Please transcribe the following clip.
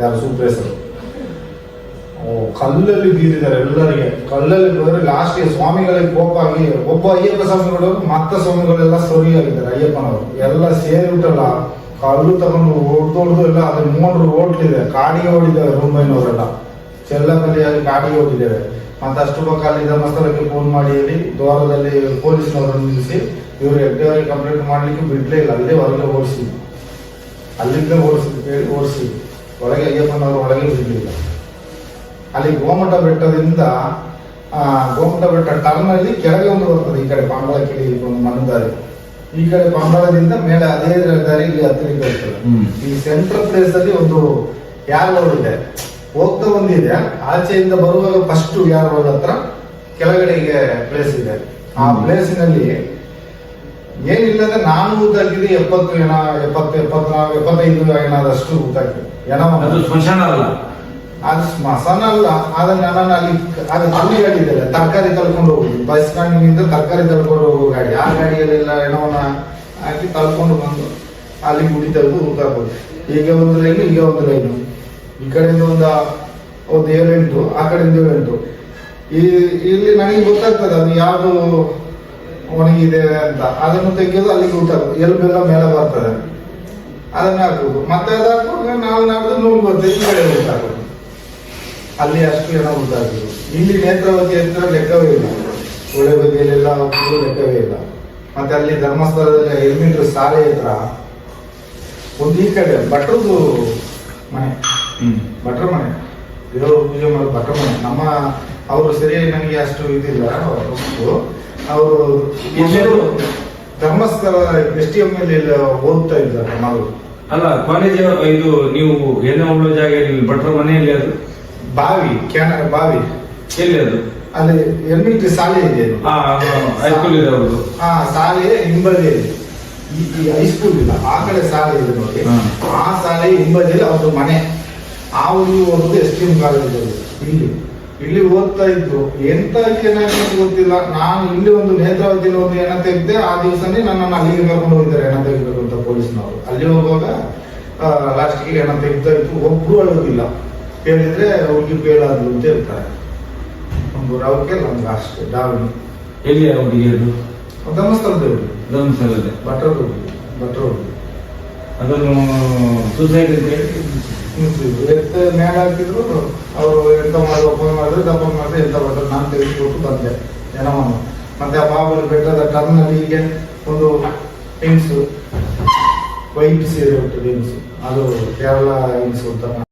ಯಾರು ಸೂಪ್ರೇಸರು ಕಲ್ಲಲ್ಲಿ ಬೀದಿದ್ದಾರೆ ಎಲ್ಲರಿಗೆ. ಕಲ್ಲಲ್ಲಿ ಹೋದ್ರೆ ಲಾಸ್ಟ್ಗೆ ಸ್ವಾಮಿಗಳಿಗೆ ಕೋಪ ಆಗಿ, ಒಬ್ಬ ಅಯ್ಯಪ್ಪ ಸ್ವಾಮಿಗಳು ಮತ್ತ ಸ್ವಾಮಿಗಳೆಲ್ಲ ಸರಿ ಆಗಿದ್ದಾರೆ ಅಯ್ಯಪ್ಪನವರು. ಎಲ್ಲ ಸೇರಿಬಿಟ್ಟಲ್ಲ. ಕಲ್ಲು ತಗೊಂಡು ಹೊಡ್ದು ಹೊಡ್ದು ಎಲ್ಲ ಅದ್ರ ಮೂರು ಹೋಟ್ಲಿದೆ ಕಾಡಿಗೆ ಓಡಿದ್ದಾರೆ ರೂಮೈನವರೆಲ್ಲ ಚೆಲ್ಲಕಲ್ಲಿಯಾಗಿ ಕಾಡಿಗೆ ಓಡಿದ್ದೇವೆ ಮತ್ತೆ ಅಷ್ಟು ಪಕ್ಕ ಅಲ್ಲಿ ಧರ್ಮಸ್ಥಳಕ್ಕೆ ಫೋನ್ ಮಾಡಿ ಹೇಳಿ, ದ್ವಾರದಲ್ಲಿ ಪೊಲೀಸ್ನವರನ್ನು ನಿಲ್ಲಿಸಿ, ಇವರು ಎಫ್ಐಆರ್ ಕಂಪ್ಲೇಂಟ್ ಮಾಡ್ಲಿಕ್ಕೆ ಬಿಡ್ಲೇ ಇಲ್ಲ. ಅಲ್ಲೇ ಹೊರಗೆ ಓಡಿಸಿ ಅಲ್ಲಿಂದ ಓಡಿಸಿ ಓಡಿಸಿದ್ವಿ. ಓಡಿಸಿ ಒಳಗೆ ಅಯ್ಯಪ್ಪನವರು ಒಳಗೆ ಬಿಡಲಿಲ್ಲ ಅಲ್ಲಿ ಗೋಮಠ ಬೆಟ್ಟದಿಂದ ಆ, ಗೋಮಟ ಬೆಟ್ಟ ಟರ್ನ್ ಅಲ್ಲಿ ಕೆಳಗೆ ಒಂದು ಬರ್ತದೆ ಈ ಕಡೆ ಪಾಂಬಳ ಕಿಡಿ ಒಂದು ಮನದಾರಿ ದಾರಿ. ಈ ಕಡೆ ಪಾಂಬಳದಿಂದ ಮೇಲೆ ಅದೇ ದಾರಿ ಇಲ್ಲಿ ಹತ್ತಿರಕ್ಕೆ ಬರ್ತದೆ ಈ ಸೆಂಟ್ರಲ್ ಪ್ಲೇಸ್ ಅಲ್ಲಿ ಒಂದು ಯಾರ್ ರೋಡ್ ಇದೆ. ಹೋಗ್ತಾ ಒಂದಿದೆ ಆಚೆಯಿಂದ ಬರುವಾಗ ಫಸ್ಟ್ ಯಾರ್ ರೋಡ್ ಹತ್ರ ಕೆಳಗಡೆಗೆ ಪ್ಲೇಸ್ ಇದೆ. ಆ ಹ್ಮ್. ಅಂದ್ರೆ ನಾನು ಊದಾಕಿದ್ರೆ ಎಪ್ಪತ್ತು ಏನ ಎಪ್ಪತ್ತು ಎಪ್ಪತ್ನಾಲ್ಕು ಎಪ್ಪತ್ತೈದು ಏನಾದಷ್ಟು ಅದು ಏನೋ ಸ್ಮಶಾನ ಅಲ್ಲ. ಅದು ಸ್ಮಶಾನ ಅಲ್ಲ ಆದ್ರೆ ನಾನು ಅಲ್ಲಿ ಅದು ಅಲ್ಲಿ ಗಾಡಿ ಇದೆ ತರಕಾರಿ ತಳ್ಕೊಂಡು ಹೋಗಿ. ಬಸ್ ಸ್ಟ್ಯಾಂಡಿನಿಂದ ತರಕಾರಿ ತಳ್ಕೊಂಡು ಹೋಗೋ ಗಾಡಿ. ಆ ಗಾಡಿಯಲ್ಲೆಲ್ಲ ಹೆಣವನ್ನ ಹಾಕಿ ತಳ್ಕೊಂಡು ಬಂದು ಅಲ್ಲಿ ಗುಡಿ ತೆಗೆದು ಊದಾಕೋದು ಈಗ ಒಂದು ಲೈನು ಈಗ ಒಂದು ಲೈನು ಈ ಕಡೆಯಿಂದ ಒಂದು ಒಂದು ಏಳೆಂಟು ಆ ಕಡೆಯಿಂದ ಏಳೆಂಟು. ಈ ಇಲ್ಲಿ ನನಗೆ ಗೊತ್ತಾಗ್ತದೆ ಅದು ಯಾವುದು ಒಣಗಿದೆ ಅಂತ. ಅದನ್ನು ತೆಗೆಯೋದು ಅಲ್ಲಿಗೆ ಊಟ ಎಲ್ಬೆಲ್ಲ ಮೇಲೆ ಬರ್ತದೆ. ಅದನ್ನ ಹಾಕ್ಬೋದು ಮತ್ತೆ ಅದು ಹಾಕುವಾಗ ನಾವು ನಾಡ್ದು ನೂರು ಬರ್ತದೆ. ಈ ಕಡೆ ಹಾಕೋದು ಅಲ್ಲಿ ಅಷ್ಟು ಜನ ಹಾಕಿದ್ರು ಇಲ್ಲಿ ನೇತ್ರಾವತಿ ಅಂತ ಲೆಕ್ಕವೇ ಇಲ್ಲ. ಒಳ್ಳೆ ಬದಿಯಲ್ಲೆಲ್ಲ ಲೆಕ್ಕವೇ ಇಲ್ಲ. ಮತ್ತೆ ಅಲ್ಲಿ ಧರ್ಮಸ್ಥಳದಲ್ಲಿ ಎಲ್ಮೀಟರ್ ಸಾಲೆ ಹತ್ರ. ಒಂದು ಈ ಕಡೆ ಭಟ್ರದ್ದು ಮನೆ. ಹ್ಮ್. ಭಟ್ರ ಮನೆ. ಇರೋ ಪೂಜೆ ಮಾಡೋ ಭಟ್ರ ಮನೆ. ನಮ್ಮ ಅವರು ಸರಿಯಾಗಿ ನನಗೆ ಅಷ್ಟು ಇದಿಲ್ಲ. ಅವರು engineer Dharmasthala S T M L ಓದ್ತಾ ಇದ್ದಾರೆ ಮಗಳು ಅಲ್ಲ ಕಾಲೇಜ್ ಇದು ನೀವು ಏನೇ ಉಳ್ಳೋ ಜಾಗ ಇಲ್ಲಿ ಭಟ್ರ ಮನೆಯಲ್ಲಿ ಅದು? ಬಾವಿ ಕ್ಯಾನ ಬಾವಿ. ಎಲ್ಲಿ ಅದು? ಅಲ್ಲಿ ಎಲ್ಮಿಟ್ರಿ ಶಾಲೆ ಇದೆ ಹಾ ಹೈಸ್ಕೂಲ್ ಇದೆ ಅವರು ಹಾ ಶಾಲೆ ಹಿಂಬದಿ ಈ ಈ ಹೈಸ್ಕೂಲ್ ಇಲ್ಲ ಆ ಕಡೆ ಶಾಲೆ ಇದೆ ನೋಡಿ. ಆ ಶಾಲೆ ಹಿಂಬದಿಯಲ್ಲಿ ಅವ್ರದ್ದು ಮನೆ. ಆ ಊರಿಗೆ ಹೋಗೋದು ಎಸ್ ಟಿ ಎಂ ಕಾಲೇಜ್ ಇಲ್ಲಿ. ಇಲ್ಲಿ ಓದ್ತಾ ಇದ್ರು. ಎಂತ ಚೆನ್ನಾಗಿ ಗೊತ್ತಿಲ್ಲ ನಾನು ಇಲ್ಲಿ ಒಂದು ನೇತ್ರಾವತಿ ಒಂದು ಏನ ತೆಗೆದೆ ಆ ದಿವಸನೇ ನನ್ನನ್ನು ಅಲ್ಲಿಗೆ ಕರ್ಕೊಂಡು ಹೋಗಿದ್ದಾರೆ ಏನ ತೆಗಿಬೇಕು ಅಂತ ಪೊಲೀಸ್ನವರು. ಅಲ್ಲಿ ಹೋಗುವಾಗ ಲಾಸ್ಟ್ಗೆ ಏನ ತೆಗ್ತಾ ಇತ್ತು ಒಬ್ರು ಅಳೋದಿಲ್ಲ. ಕೇಳಿದ್ರೆ ಹುಡುಗಿ ಬೇಡಾದ್ರು ಅಂತ ಹೇಳ್ತಾರೆ. ಒಂದು ರವಕ್ಕೆ ನಮ್ಗೆ ಲಾಸ್ಟ್ ಡಾವಣಿ ಎಲ್ಲಿ ಹುಡುಗಿ ಧರ್ಮಸ್ಥಳದಲ್ಲಿ. ಧರ್ಮಸ್ಥಳದಲ್ಲಿ. ಭಟ್ರ ಭಟ್ರ ಅದನ್ನು ಸೂಸೈಡ್ ಅಂತ ಹೇಳಿ? ಮ್ಯಾಗ ಹಾಕಿದ್ರು ಅವರು ಎಂತ ಮಾಡಿದ್ರು ಫೋನ್ ಮಾಡಿದ್ರು ದಪ್ಪ ಮಾಡಿದ್ರೆ, ಎಂತ ಮಾಡಿದ್ರು, ನಾನು ತೆಗೆದುಕೊಟ್ಟು ಬಂದೆ ಏನೋ ಮತ್ತೆ ಆ ಬಾಬುಲಿ ಬೆಟ್ಟದ ಟರ್ನಲ್ಲಿ ಹೀಗೆ ಒಂದು ಹೆಂಗ್ಸು ವೈಟ್ ಸೀರೆ ಉಂಟು ಹೆಂಗ್ಸು ಅದು ಕೇರಳ ಹೆಂಗ್ಸು ಅಂತ.